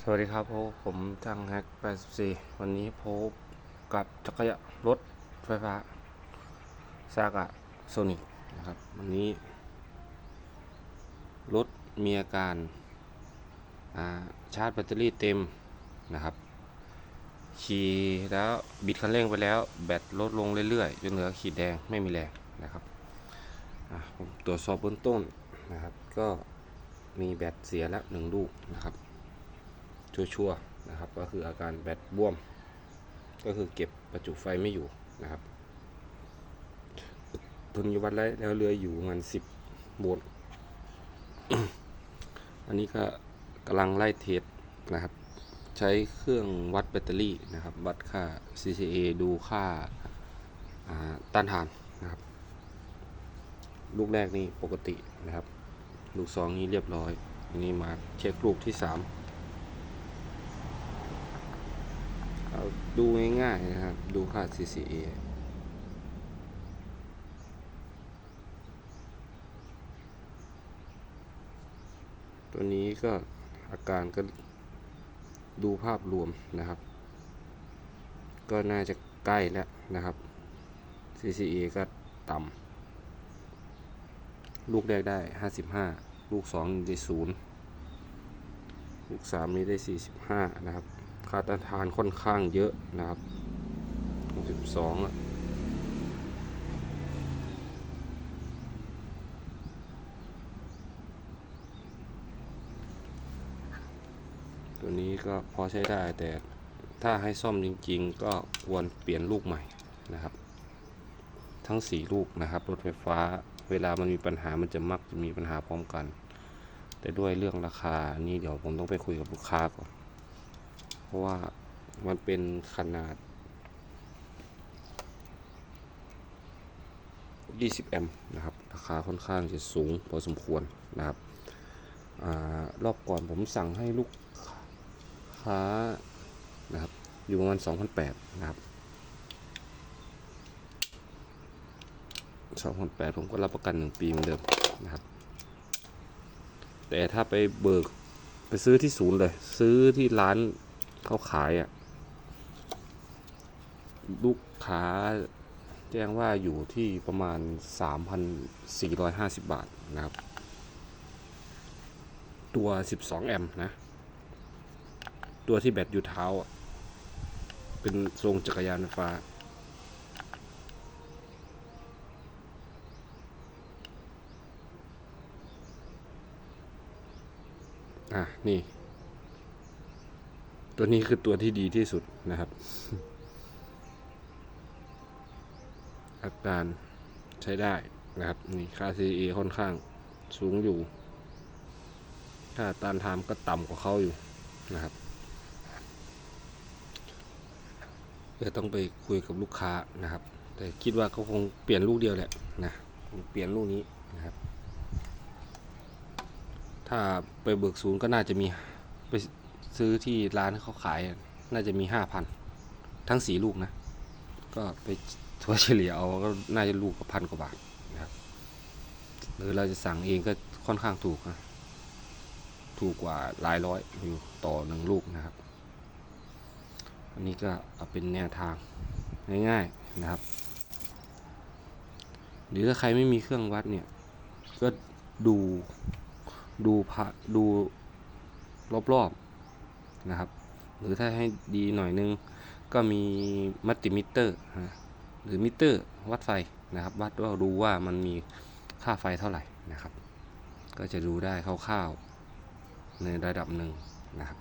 สวัสดีครับพผมจังแฮก84 วันนี้พบกับจักรยานรถไฟฟ้าซากะโซนิกนะครับ วันนี้ รถมีอาการาชาร์จแบตเตอรี่เต็มนะครับ ขี่แล้วบิดคันเร่งไปแล้ว แบตลดลงเรื่อยๆ จนเหลือขีดแดงไม่มีแรงนะครับผมตรวจสอบเบื้องต้นนะครับ ก็มีแบตเสียแล้วหนึ่งลูกนะครับ ชัวร์ๆนะครับ ก็คืออาการแบตบวม ก็คือเก็บประจุไฟไม่อยู่นะครับทุนยวัดแล้วเหลืออยู่ประมันสิบโวลต์อันนี้ก็กำลังไล่เทสนะครับ ใช้เครื่องวัดแบตเตอรี่นะครับ วัดค่า CCA ดูค่าอ่าต้านทานนะครับ ลูกแรกนี่ปกตินะครับ ลูกสองนี่เรียบร้อย อันนี้มาเช็คลูกที่สาม เอา ดูง่ายๆนะครับ ดูค่า CCA ตัวนี้ก็อาการก็ดูภาพรวมนะครับ ก็น่าจะใกล้แล้วนะครับ CCA ก็ต่ำลูกแรกได้ 55 ลูก2ได้0ลูก3นี้ได้ 45 นะครับ ค่าต้านทานค่อนข้างเยอะนะครับ 62อะตัวนี้ก็พอใช้ได้แต่ถ้าให้ซ่อมจริงๆ ก็ควรเปลี่ยนลูกใหม่นะครับ ทั้ง 4 ลูกนะครับรถไฟฟ้าเวลามันมีปัญหามันจะมักจะมีปัญหาพร้อมกัน แต่ด้วยเรื่องราคานี่เดี๋ยวผมต้องไปคุยกับลูกค้าก่อน เพราะว่ามันเป็นขนาด 20 แอมป์นะครับ ราคาค่อนข้างจะสูงพอสมควรนะครับอรอบก่อนผมสั่งให้ลูกค้านะครับอยู่ประมาณ2,800นะครับ2,800ผมก็รับประกัน 1 ปีเหมือนเดิมนะครับ แต่ถ้าไปเบิกไปซื้อที่ศูนย์เลย ซื้อที่ร้าน เขาขายอะ่ะ ลูกค้าแจ้งว่าอยู่ที่ประมาณ 3,450 บาทนะครับ ตัว 12 แอมป์นะ ตัวที่แบตอยู่เท้า เป็นทรงจักรยานไฟฟ้า อะ นี่ ตัวนี้คือตัวที่ดีที่สุดนะครับ อาการใช้ได้นะครับ นี่ค่า CA ค่อนข้างสูงอยู่ ค่าต้านทานก็ต่ำกว่าเขาอยู่นะครับเดี๋ยวต้องไปคุยกับลูกค้านะครับ แต่คิดว่าเขาคงเปลี่ยนลูกเดียวแหละนะคงเปลี่ยนลูกนี้นะครับ ถ้าไปเบิกศูนย์ก็น่าจะมีไป ซื้อที่ร้านเขาขาย น่าจะมีห้าพันทั้งสี่ลูกนะ ก็ไปทัวเฉลี่ยเอาก็น่าจะลูกกับพันกว่าบาทนะครับหรือเราจะสั่งเองก็ค่อนข้างถูกนะถูกกว่าหลายร้อยอยู่ต่อหนึ่งลูกนะครับ อันนี้ก็เอาเป็นแนวทางง่ายๆนะครับ หรือถ้าใครไม่มีเครื่องวัดเนี่ย ก็ดูดูพระดูรอบ นะครับ หรือถ้าให้ดีหน่อยนึงก็มีมัตติมิเตอร์หรือมิเตอร์วัดไฟนะครับ วัดว่าดูว่ามันมีค่าไฟเท่าไหร่นะครับ ก็จะรู้ได้คร่าวๆในระดับหนึ่งนะครับ